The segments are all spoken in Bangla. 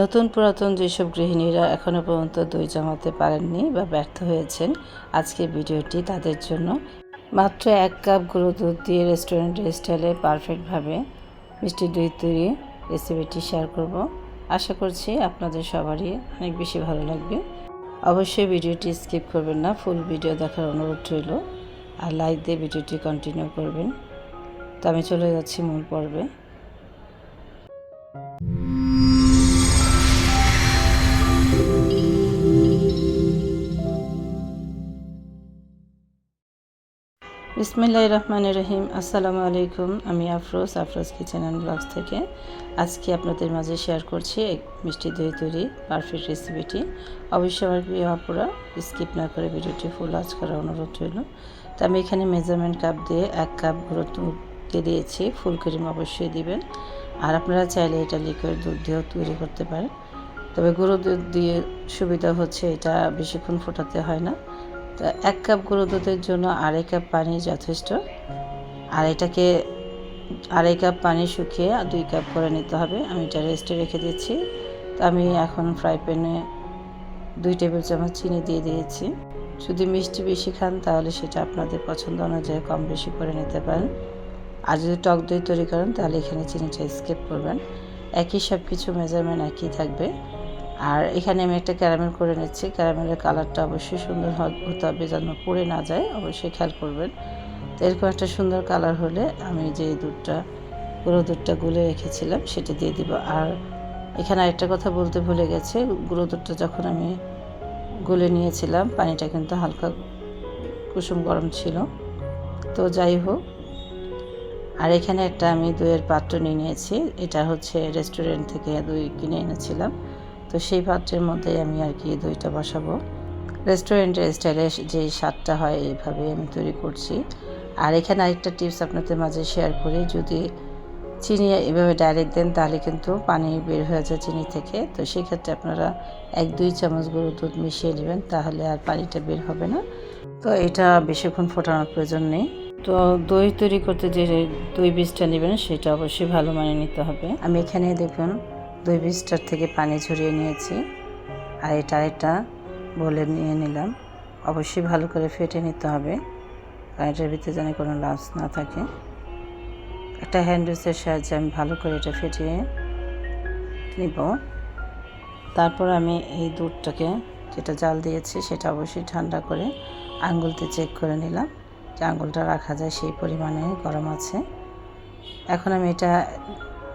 নতুন পুরাতন যেসব গৃহিণীরা এখনও পর্যন্ত দই জমাতে পারেননি বা ব্যর্থ হয়েছেন আজকে ভিডিওটি তাদের জন্য। মাত্র এক কাপ গুঁড়ো দুধ দিয়ে রেস্টুরেন্টের স্টাইলে পারফেক্টভাবে মিষ্টি দই তৈরি রেসিপিটি শেয়ার করব। আশা করছি আপনাদের সবারই অনেক বেশি ভালো লাগবে। অবশ্যই ভিডিওটি স্কিপ করবেন না, ফুল ভিডিও দেখার অনুরোধ রইল। আর লাইক দিয়ে ভিডিওটি কন্টিনিউ করবেন। তো আমি চলে যাচ্ছি মূল পর্বে। বিসমিল্লাহ রহমান রহিম আসসালামু আলাইকুম, আমি Afroz Afroz kitchen and blogs থেকে। আজকে আপনাদের মাঝে শেয়ার করছি এক মিষ্টি দই তৈরি পারফেক্ট রেসিপিটি। অবশ্যই আমার প্রিয় আপুরা, স্কিপ না করে ভিডিওটি ফুল আজ করার অনুরোধ রইল। তো আমি এখানে মেজারমেন্ট কাপ দিয়ে এক কাপ গুঁড়ো দুধ দিয়ে দিয়েছি। ফুল ক্রিম অবশ্যই দিবেন। আর আপনারা চাইলে এটা লিকুইড দুধ দিয়েও তৈরি করতে পারেন। তবে গুঁড়ো দুধ দিয়ে সুবিধা হচ্ছে এটা বেশিক্ষণ ফোটাতে হয় না। তো এক কাপ গুঁড়ো দুধের জন্য আড়াই কাপ পানি যথেষ্ট। আর এটাকে আড়াই কাপ পানি শুকিয়ে দুই কাপ করে নিতে হবে। আমি এটা রেস্টে রেখে দিচ্ছি। তো আমি এখন ফ্রাই প্যানে দুই টেবিল চামচ চিনি দিয়ে দিয়েছি। যদি মিষ্টি বেশি খান তাহলে সেটা আপনাদের পছন্দ অনুযায়ী কম বেশি করে নিতে পারেন। আর যদি টক দই তৈরি করেন তাহলে এখানে চিনিটা স্কিপ করবেন। একই সব কিছু মেজারমেন্ট একই থাকবে। আর এখানে আমি একটা ক্যারামেল করে নিচ্ছি। ক্যারামেলের কালারটা অবশ্যই সুন্দর হতে হবে যেন পড়ে না যায়, অবশ্যই খেয়াল করবেন। তো এরকম একটা সুন্দর কালার হলে আমি যে দুধটা, গুঁড়ো দুধটা গুলে রেখেছিলাম সেটা দিয়ে দিব। আর এখানে আরেকটা কথা বলতে ভুলে গেছে, গুঁড়ো দুধটা যখন আমি গুলে নিয়েছিলাম, পানিটা কিন্তু হালকা কুসুম গরম ছিল। তো যাই হোক, আর এখানে একটা আমি দইয়ের পাত্র নিয়ে নিয়েছি। এটা হচ্ছে রেস্টুরেন্ট থেকে দই কিনে এনেছিলাম। তো সেই পাত্রের মধ্যে আমি আর কি দইটা বসাবো। রেস্টুরেন্টের স্টাইলে যে স্বাদটা হয় এইভাবে আমি তৈরি করছি। আর এখানে আরেকটা টিপস আপনাদের মাঝে শেয়ার করি। যদি চিনি এভাবে ডাইরেক্ট দেন, তাহলে কিন্তু পানি বের হয়ে যায় চিনি থেকে। তো সেক্ষেত্রে আপনারা এক, দুই চামচ গরু দুধ মিশিয়ে নেবেন, তাহলে আর পানিটা বের হবে না। তো এটা বেশিক্ষণ ফোটানোর প্রয়োজন নেই। তো দই তৈরি করতে যে দই বীজটা নেবেন, সেটা অবশ্যই ভালো মানে নিতে হবে। আমি এখানে দেখুন দুই বীজটার থেকে পানি ঝরিয়ে নিয়েছি আর এটা আরেকটা বলে নিয়ে নিলাম। অবশ্যই ভালো করে ফেটে নিতে হবে এটার ভিতরে যেন কোনো লাভস না থাকে। একটা হ্যান্ড উইচের সাহায্যে আমি ভালো করে এটা ফেটিয়ে নিব। তারপর আমি এই দুধটাকে যেটা জাল দিয়েছি সেটা অবশ্যই ঠান্ডা করে আঙ্গুলতে চেক করে নিলাম যে আঙ্গুলটা রাখা যায় সেই পরিমাণে গরম আছে। এখন আমি এটা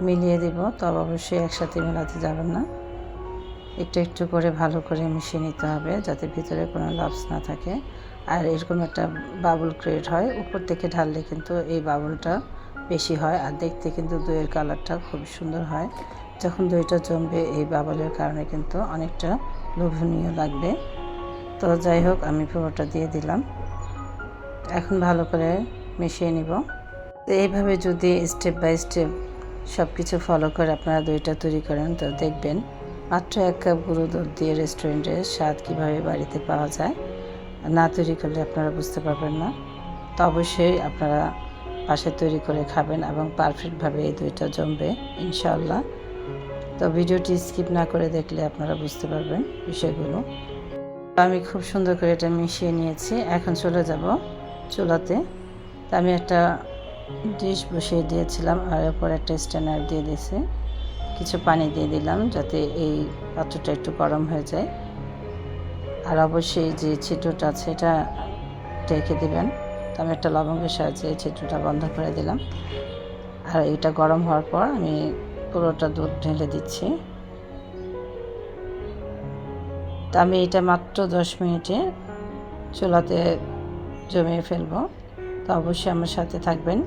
মিলিয়ে দিব, তবে অবশ্যই একসাথে মেলাতে যাবেন না। একটু একটু করে ভালো করে মিশিয়ে নিতে হবে যাতে ভিতরে কোনো লাভস না থাকে। আর এরকম একটা বাবুল ক্রিয়েট হয়, উপর থেকে ঢাললে কিন্তু এই বাবুলটা বেশি হয় আর দেখতে কিন্তু দইয়ের কালারটা খুব সুন্দর হয়। যখন দইটা জমবে, এই বাবলের কারণে কিন্তু অনেকটা লোভনীয় লাগবে। তো যাই হোক, আমি পুরোটা দিয়ে দিলাম। এখন ভালো করে মিশিয়ে নিব। তো এইভাবে যদি স্টেপ বাই স্টেপ সব কিছু ফলো করে আপনারা দইটা তৈরি করেন, তো দেখবেন মাত্র এক কাপ গুঁড়ো দুধ দিয়ে রেস্টুরেন্টের স্বাদ কীভাবে বাড়িতে পাওয়া যায়, না তৈরি করলে আপনারা বুঝতে পারবেন না। তো অবশ্যই আপনারা পাশে তৈরি করে খাবেন এবং পারফেক্টভাবে এই দইটা জমবে, ইনশাআল্লাহ। তো ভিডিওটি স্কিপ না করে দেখলে আপনারা বুঝতে পারবেন বিষয়গুলো। আমি খুব সুন্দর করে এটা মিশিয়ে নিয়েছি, এখন চলে যাব চুলাতে। তো আমি একটা ডিশ বসিয়ে দিয়েছিলাম আর এরপর একটা স্ট্যান্ডার দিয়ে দিয়েছি। কিছু পানি দিয়ে দিলাম যাতে এই পাত্রটা একটু গরম হয়ে যায়। আর অবশ্যই যে ছিদ্রটা আছে, এটা ঢেকে দিবেন। তো আমি একটা লবঙ্গের সাহায্যে এই বন্ধ করে দিলাম। আর এটা গরম হওয়ার পর আমি পুরোটা দুধ ঢেলে দিচ্ছি। তা আমি এটা মাত্র দশ মিনিটে চুলাতে জমিয়ে ফেলব। তো অবশ্যই আমার সাথে থাকবেন।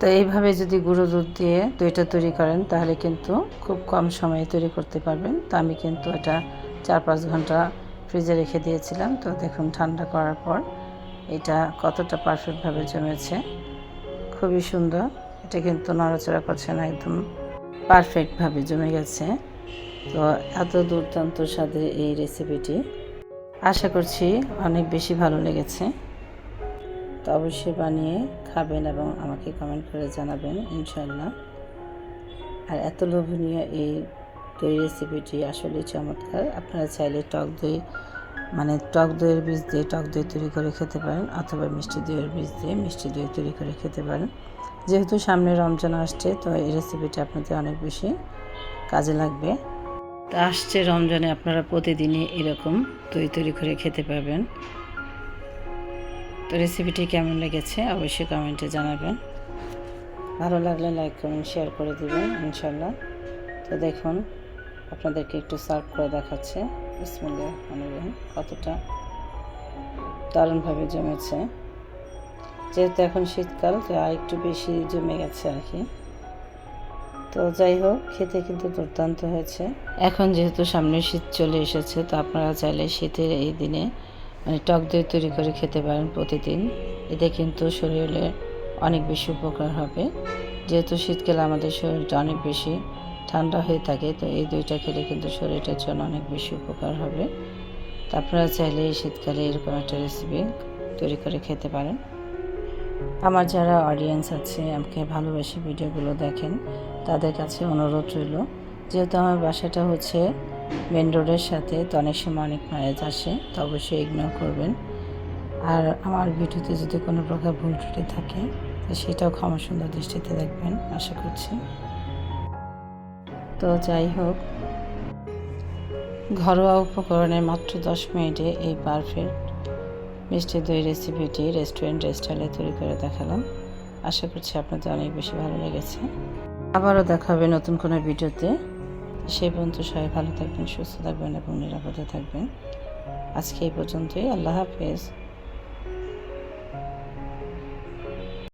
তো এইভাবে যদি গুঁড়ো দুধ দিয়ে দইটা তৈরি করেন, তাহলে কিন্তু খুব কম সময়ে তৈরি করতে পারবেন। তো আমি কিন্তু এটা চার পাঁচ ঘণ্টা ফ্রিজে রেখে দিয়েছিলাম। তো দেখুন, ঠান্ডা করার পর এটা কতটা পারফেক্টভাবে জমেছে। খুবই সুন্দর। এটা কিন্তু নড়াচড়া করছে না, একদম পারফেক্টভাবে জমে গেছে। তো এত দুর্দান্ত স্বাদের এই রেসিপিটি। আশা করছি অনেক বেশি ভালো লেগেছে। তো অবশ্যই বানিয়ে খাবেন এবং আমাকে কমেন্ট করে জানাবেন ইনশাল্লাহ আর এত লোভনীয় এই এই রেসিপিটি আসলে চমৎকার। আপনারা চাইলে টক দই মানে টক দইয়ের বীজ দিয়ে টক দই তৈরি করে খেতে পারেন অথবা মিষ্টি দইয়ের বীজ দিয়ে মিষ্টি দই তৈরি করে খেতে পারেন। যেহেতু সামনে রমজান আসছে, তো এই রেসিপিটা আপনাদের অনেক বেশি কাজে লাগবে। তা আসছে রমজানে আপনারা প্রতিদিনই এরকম দই তৈরি করে খেতে পারবেন। তো রেসিপিটি কেমন লেগেছে অবশ্যই কমেন্টে জানাবেন। ভালো লাগলে লাইক কমেন্ট শেয়ার করে দেবেন ইনশাল্লাহ তো দেখুন, আপনাদেরকে একটু সার্ভ করে দেখাচ্ছে। বিসমিল্লাহ কতটা দারুণভাবে জমেছে। যেহেতু এখন শীতকাল, তো আর একটু বেশি জমে গেছে আর কি। তো যাই হোক, খেতে কিন্তু দুর্দান্ত হয়েছে। এখন যেহেতু সামনে শীত চলে এসেছে, তো আপনারা চাইলে শীতের এই দিনে মানে টক দই তৈরি করে খেতে পারেন প্রতিদিন। এতে কিন্তু শরীরে অনেক বেশি উপকার হবে। যেহেতু শীতকালে আমাদের শরীরটা অনেক বেশি ঠান্ডা হয়ে থাকে, তো এই দইটা খেলে কিন্তু শরীরের জন্য অনেক বেশি উপকার হবে। তো আপনারা চাইলে এই শীতকালে এরকম একটা রেসিপি তৈরি করে খেতে পারেন। আমার যারা অডিয়েন্স আছে, আমাকে ভালোবেসে ভিডিওগুলো দেখেন, তাদের কাছে অনুরোধ রইল যেহেতু আমার বাসাটা হচ্ছে মেন রোডের সাথে, তো অনেক সময় অনেক ম্যারেজ আসে, তো অবশ্যই ইগনোর করবেন। আর আমার ভিডিওতে যদি কোনো প্রকার ভুল ত্রুটি থাকে, তো সেটাও ক্ষমা সুন্দর দৃষ্টিতে দেখবেন, আশা করছি। তো যাই হোক, ঘরোয়া উপকরণে মাত্র দশ মিনিটে এই পারফেক্ট মিষ্টি দই রেসিপিটি রেস্টুরেন্ট স্টাইলে তৈরি করে দেখালাম। আশা করছি আপনাদের অনেক বেশি ভালো লেগেছে। আবারও দেখা হবে নতুন কোনো ভিডিওতে। সেই পর্যন্ত সবাই ভালো থাকবেন, সুস্থ থাকবেন এবং নিরাপদে থাকবেন। আজকে এই পর্যন্তই। আল্লাহ হাফেজ।